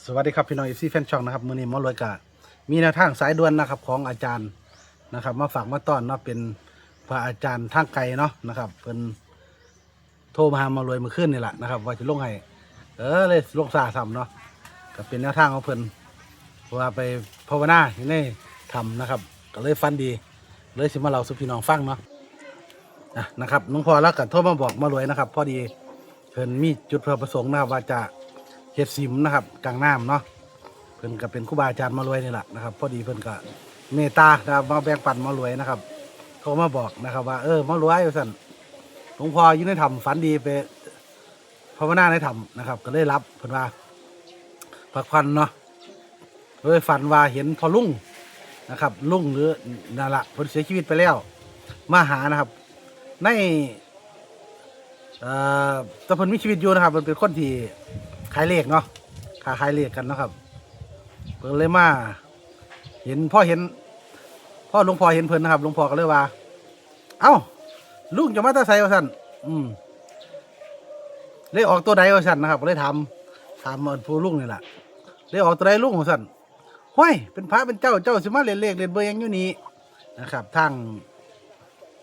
สวัสดีครับพี่น้องเอฟซีแฟนช่องนะครับมือนี้หมอรวยกะมีแนวทางสายด่วนนะครับของอาจารย์นะครับมาฝากมาต้อนเนาะเป็นพระอาจารย์ทางไกลเนาะนะครับเพิ่นโทรมาหามารวยมื่อคืนนี่แหละนะครับ ว่าจะลงให้เออเลยลงซาซ้ำเนาะก็เป็นแนวทางของเพิ่นว่าไปภาวนาอยู่ในทำนะครับ ก็เลยฟันดี เลยสิมาเราสู่พี่น้องฟังเนาะอะนะครับหลวงพ่อแล้วก็โทรมาบอกมารวยนะครับ พอดีเพิ่นมีจุดประสงค์นะครับว่าจะ เฮ็ดซิมนะครับกลางน้ำเนาะเพิ่นก็เป็นครูบาอาจารย์มารวยนี่แหละนะครับ พอดีเพิ่นก็เมตตานะครับมาแบ่งปันมารวยนะครับโทรมาบอกนะครับว่าเออมารวยว่าซั่นหลวงพ่ออยู่ในถ้ำฝันดีไปภาวนาในถ้ำนะครับ ก็เลยรับเพิ่นว่าพักผ่อนเนาะเลยฝันว่าเห็นพอลุงนะครับลุงหรือนั่นละเพิ่นเสียชีวิตไปแล้ว มาหานะครับ ในเอ่อแต่เพิ่นมีชีวิตอยู่นะครับเพิ่นเป็นคนที่ ขายเลขเนาะค้าขายเลขกันเนาะครับเพิ่นเลยมาเห็นพ่อเห็นพ่อหลวงพ่อเห็นเพิ่นนะครับหลวงพ่อก็เลยว่า เอ้าลุงจะมาตาไซว่าสั่นอืมเลยออกตัวใดว่าสั่นนะครับก็เลยถามถามมันผู้ลุงนี่แหละเลยออกตัวใดลุงว่าสั่นห้ยเป็นพระเป็นเจ้าเจ้าสิมาเล่นเลขเล่นเบอร์ยังอยู่นี่นะครับทาง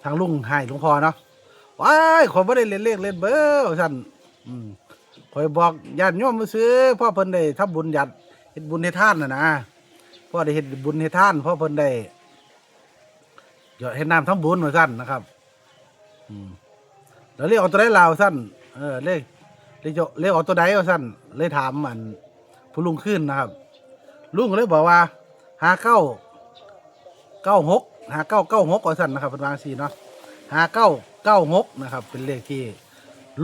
ทางลุงให้หลวงพ่อเนาะว้ายขอยบ่ได้เล่นเลขเล่นเบอร์ว่าสั่นอืม คอยบอกญาติโยมมาซื้อพ่อเพิ่นได้ทำบุญญาติเฮ็ดบุญให้ท่านน่ะนะพ่อได้เฮ็ดบุญให้ท่านพ่อเพิ่นได้เดี๋ยวเฮ็ดน้ำทำบุญมาสั้นนะครับอืมแล้วเรียกเอาตัวใดลาวสั้นเออเลขเลขเรียกเอาตัวใดเอาสั้นเลยถามมันผู้ลุงขึ้นนะครับ ลุงก็เลยบอกว่าหาเก้าเก้าหกหาเก้าเก้าหกเอาสั้นนะครับเป็นวางสีเนาะหาเก้าเก้าหกนะครับ เป็นเลขที่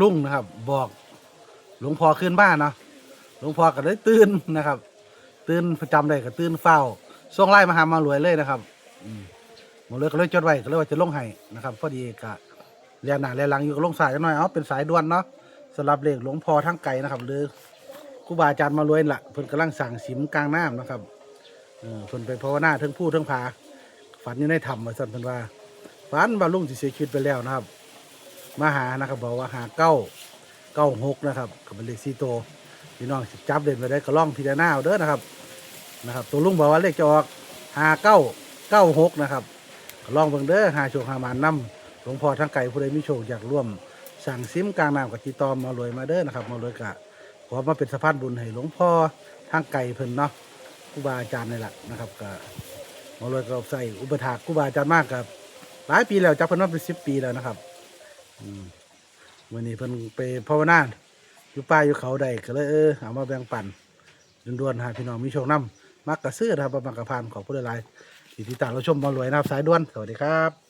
ลุงนะครับ บอก ลวงพ่อขึ้นบ้านเนาะหลวงพ่อก็เลยตื่นนะครับ ตื่นประจำเลยก็ตื่นเฝ้าส่งไล่มาหามารวยเลยนะครับมหมดเลยก็เลยจดไว้ก็เลยว่าจะลงให้นะครับพอดีกะเรียนหนาเรียนหลังอยู่ก็ลงสายกันหน่อยเอาเป็นสายด่วนเนาะสำหรับเลขหลวงพ่อทั้งไก่นะครับ หรือครูบาอาจารย์มารวยล่ะเพิ่นกำลังสั่งสิมกลางน้ำนะครับเออเพิ่นไปภาวนาทั้งผู้ทั้งผาฝันยู่ในธรรมาสั่นเพิ่นว่าฝันว่าลุงสิเสียชีวิตไปแล้วนะครับ มาหานะครับบอกว่าหาเก้า เก้าหกนะครับกับเป็นเลขสี่ตัวพี่น้องจับเด่นไปได้ก็ล่องพิจารณาเอาเด้อนะครับนะครับ ตัวลุงบอกว่าเลขจะออกหาเก้าเก้าหกนะครับก็ล่องเบิ่งเด้อหาโชคหามานนำหลวงพ่อทั้งไก่ผู้ใดมีโชคอยากร่วม สั่งซิมกลางน้ำกับจีตอมมารวยมาเด้อนะครับมารวยกะขอมาเป็นสะพานบุญให้หลวงพ่อทางไก่เพิ่นเนาะครูบาอาจารย์นี่แหละนะครับก็มารวยก็ใส่อุปถากครูบาอาจารย์มากกับหลายปีแล้วจักเพิ่นว่าเป็นสิบปีแล้วนะครับ อืม วันนี้เพิ่นไปภาวนาอยู่ป่าอยู่เขาใดก็เลยเออเอามาแบ่งปันด่วนๆหาพี่น้องมีโชคนํมักกระซื้อนะครับมักกระพานของผู้ใดหลายๆที่ติดตามเราชมมารวยนะครับสายด่วนสวัสดีครับ